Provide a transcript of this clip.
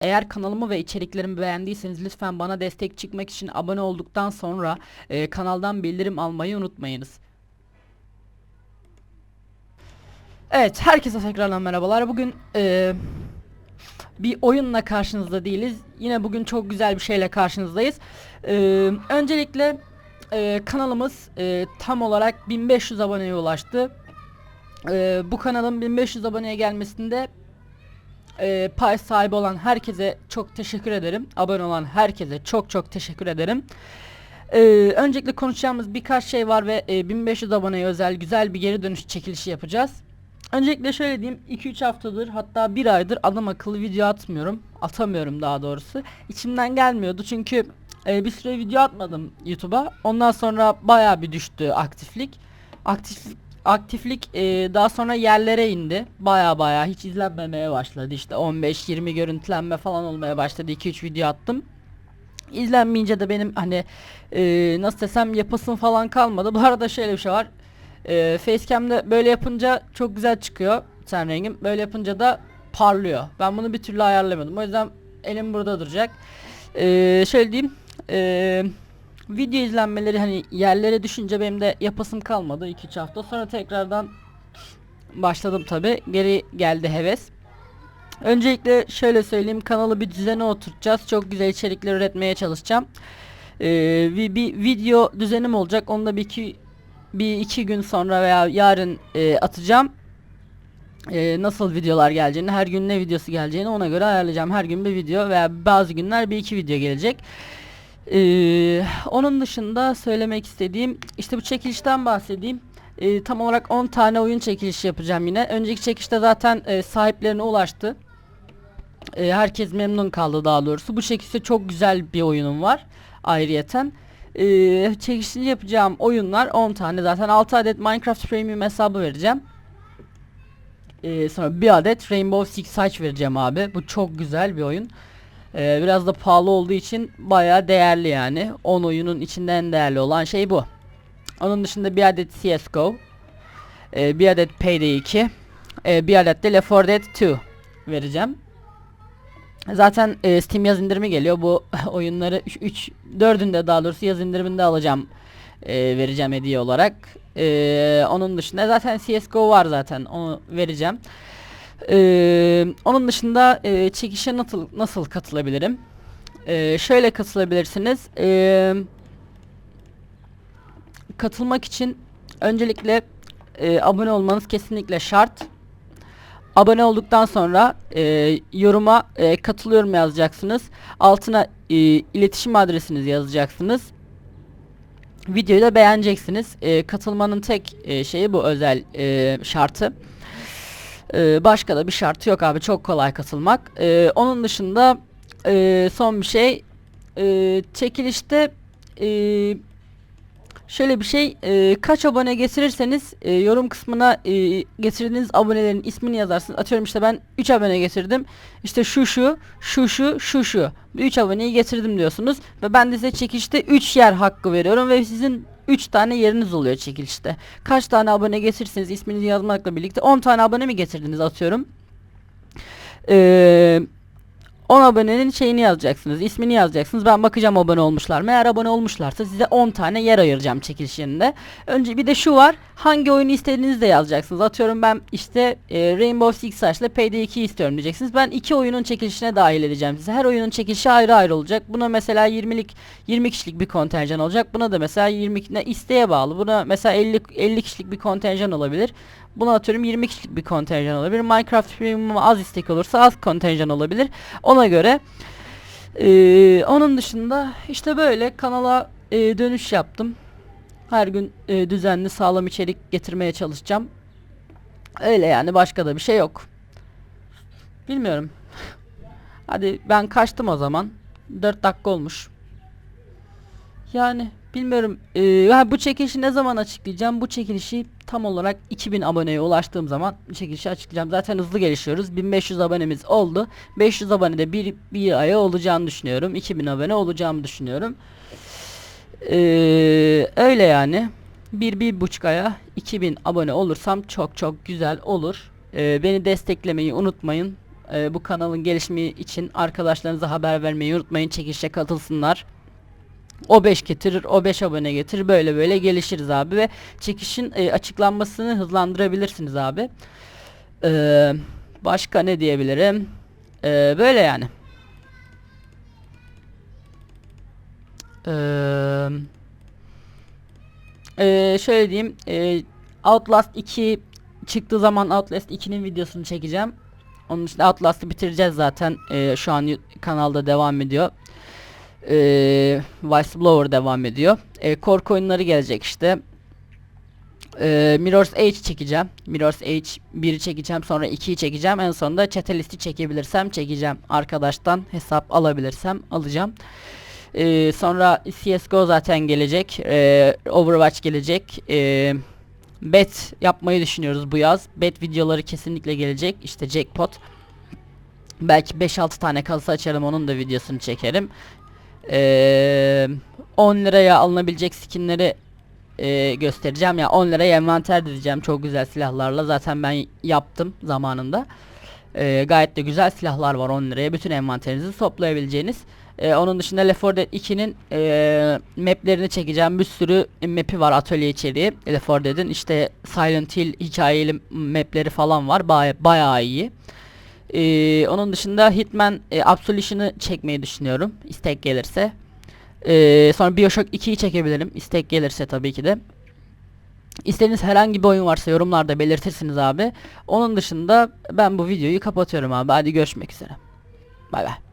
Eğer kanalımı ve içeriklerimi beğendiyseniz lütfen bana destek çıkmak için abone olduktan sonra e, kanaldan bildirim almayı unutmayınız. Evet, herkese tekrardan merhabalar. Bugün e, bir oyunla karşınızda değiliz. Yine bugün çok güzel bir şeyle karşınızdayız. E, öncelikle e, kanalımız e, tam olarak 1500 aboneye ulaştı. E, bu kanalın 1500 aboneye gelmesinde e, pay sahibi olan herkese çok teşekkür ederim. Abone olan herkese çok çok teşekkür ederim. E, öncelikle konuşacağımız birkaç şey var ve e, 1500 aboneye özel güzel bir geri dönüş çekilişi yapacağız. Öncelikle şöyle diyeyim 2-3 haftadır hatta bir aydır adam akıllı video atmıyorum. Atamıyorum daha doğrusu. İçimden gelmiyordu çünkü e, bir süre video atmadım YouTube'a. Ondan sonra baya bir düştü aktiflik. Aktiflik aktiflik e, daha sonra yerlere indi. Baya baya hiç izlenmemeye başladı. İşte 15-20 görüntülenme falan olmaya başladı. 2-3 video attım. İzlenmeyince de benim hani e, nasıl desem yapasım falan kalmadı. Bu arada şöyle bir şey var. E, Facecam'de böyle yapınca çok güzel çıkıyor ten rengim. Böyle yapınca da parlıyor. Ben bunu bir türlü ayarlamadım. O yüzden elim burada duracak. E, şöyle diyeyim. E, video izlenmeleri hani yerlere düşünce benim de yapasım kalmadı 2-3 hafta. Sonra tekrardan başladım tabi. Geri geldi heves. Öncelikle şöyle söyleyeyim kanalı bir düzene oturtacağız. Çok güzel içerikler üretmeye çalışacağım. Ee, bir, bir video düzenim olacak. Onu da bir iki, bir iki gün sonra veya yarın e, atacağım. Ee, nasıl videolar geleceğini, her gün ne videosu geleceğini ona göre ayarlayacağım. Her gün bir video veya bazı günler bir iki video gelecek. Ee, onun dışında söylemek istediğim işte bu çekilişten bahsedeyim. Ee, tam olarak 10 tane oyun çekilişi yapacağım yine. Önceki çekilişte zaten e, sahiplerine ulaştı. E, herkes memnun kaldı daha doğrusu. Bu çekilişte çok güzel bir oyunum var ayrıyeten. E, çekilişini yapacağım oyunlar 10 tane zaten 6 adet Minecraft Premium hesabı vereceğim. E, sonra bir adet Rainbow Six Siege vereceğim abi. Bu çok güzel bir oyun. Ee, biraz da pahalı olduğu için bayağı değerli yani. 10 oyunun içinde en değerli olan şey bu. Onun dışında bir adet CSGO, e, bir adet Payday 2, e, bir adet de Left 4 Dead 2 vereceğim. Zaten e, Steam yaz indirimi geliyor. Bu oyunları 3 4'ünde daha doğrusu yaz indiriminde alacağım. E, vereceğim hediye olarak. E, onun dışında zaten CSGO var zaten. Onu vereceğim. Ee, onun dışında e, çekişe nasıl nasıl katılabilirim? Ee, şöyle katılabilirsiniz. Ee, katılmak için öncelikle e, abone olmanız kesinlikle şart. Abone olduktan sonra e, yoruma e, katılıyorum yazacaksınız. Altına e, iletişim adresinizi yazacaksınız. Videoyu da beğeneceksiniz. E, katılmanın tek e, şeyi bu özel e, şartı. Ee, başka da bir şartı yok abi çok kolay katılmak. Ee, onun dışında e, son bir şey e, çekilişte e, şöyle bir şey e, kaç abone getirirseniz e, yorum kısmına e, getirdiğiniz abonelerin ismini yazarsınız. Atıyorum işte ben 3 abone getirdim. İşte şu şu şu şu şu şu 3 aboneyi getirdim diyorsunuz ve ben de size çekilişte 3 yer hakkı veriyorum ve sizin 3 tane yeriniz oluyor çekilişte. Kaç tane abone getirirseniz isminizi yazmakla birlikte 10 tane abone mi getirdiniz atıyorum. Eee 10 abonenin şeyini yazacaksınız. ismini yazacaksınız. Ben bakacağım abone olmuşlar mı. Eğer abone olmuşlarsa size 10 tane yer ayıracağım çekiliş yerinde. Önce bir de şu var. Hangi oyunu istediğinizi de yazacaksınız. Atıyorum ben işte e, Rainbow Six Siege ile Payday 2 istiyorum diyeceksiniz. Ben iki oyunun çekilişine dahil edeceğim size. Her oyunun çekilişi ayrı ayrı olacak. Buna mesela 20'lik 20 kişilik bir kontenjan olacak. Buna da mesela 20 ne isteğe bağlı. Buna mesela 50 50 kişilik bir kontenjan olabilir. Buna atıyorum 20 kişilik bir kontenjan olabilir. Minecraft Premium az istek olursa az kontenjan olabilir. Ona göre ee, onun dışında işte böyle kanala e, dönüş yaptım. Her gün e, düzenli sağlam içerik getirmeye çalışacağım. Öyle yani başka da bir şey yok. Bilmiyorum. Hadi ben kaçtım o zaman. 4 dakika olmuş. Yani bilmiyorum. Ee, bu çekilişi ne zaman açıklayacağım? Bu çekilişi tam olarak 2000 aboneye ulaştığım zaman çekilişi açıklayacağım. Zaten hızlı gelişiyoruz. 1500 abonemiz oldu. 500 abonede bir, bir aya olacağını düşünüyorum. 2000 abone olacağımı düşünüyorum. Ee, öyle yani. Bir, bir buçuk aya 2000 abone olursam çok çok güzel olur. Ee, beni desteklemeyi unutmayın. e, bu kanalın gelişimi için arkadaşlarınıza haber vermeyi unutmayın. Çekişe katılsınlar. O 5 getirir, o 5 abone getirir. Böyle böyle gelişiriz abi ve çekişin e, açıklanmasını hızlandırabilirsiniz abi. Ee, başka ne diyebilirim? Ee, böyle yani. Ee, şöyle diyeyim. ee, Outlast 2 çıktığı zaman Outlast 2'nin videosunu çekeceğim. Onun için Outlast'ı bitireceğiz zaten. Ee, şu an kanalda devam ediyor. Ee, Whistleblower devam ediyor. Ee, korku oyunları gelecek işte. Ee, Mirror's Edge çekeceğim. Mirror's Edge 1'i çekeceğim sonra 2'yi çekeceğim. En sonunda Chatelisti çekebilirsem çekeceğim. Arkadaştan hesap alabilirsem alacağım. Ee, sonra CSGO zaten gelecek. Ee, Overwatch gelecek. Ee, bet yapmayı düşünüyoruz bu yaz. Bet videoları kesinlikle gelecek. İşte jackpot. Belki 5-6 tane kasa açarım onun da videosunu çekerim. Ee, 10 liraya alınabilecek skinleri e, göstereceğim. Ya 10 liraya envanter dizeceğim çok güzel silahlarla. Zaten ben yaptım zamanında. Ee, gayet de güzel silahlar var 10 liraya. Bütün envanterinizi toplayabileceğiniz. Ee, onun dışında Left 4 Dead 2'nin e, maplerini çekeceğim. Bir sürü map'i var atölye içeriği. Left 4 Dead'in işte Silent Hill hikayeli mapleri falan var. Baya bayağı iyi. Ee, onun dışında Hitman e, Absolution'ı çekmeyi düşünüyorum. istek gelirse. Ee, sonra Bioshock 2'yi çekebilirim. istek gelirse tabii ki de. İstediğiniz herhangi bir oyun varsa yorumlarda belirtirsiniz abi. Onun dışında ben bu videoyu kapatıyorum abi. Hadi görüşmek üzere. Bay bay.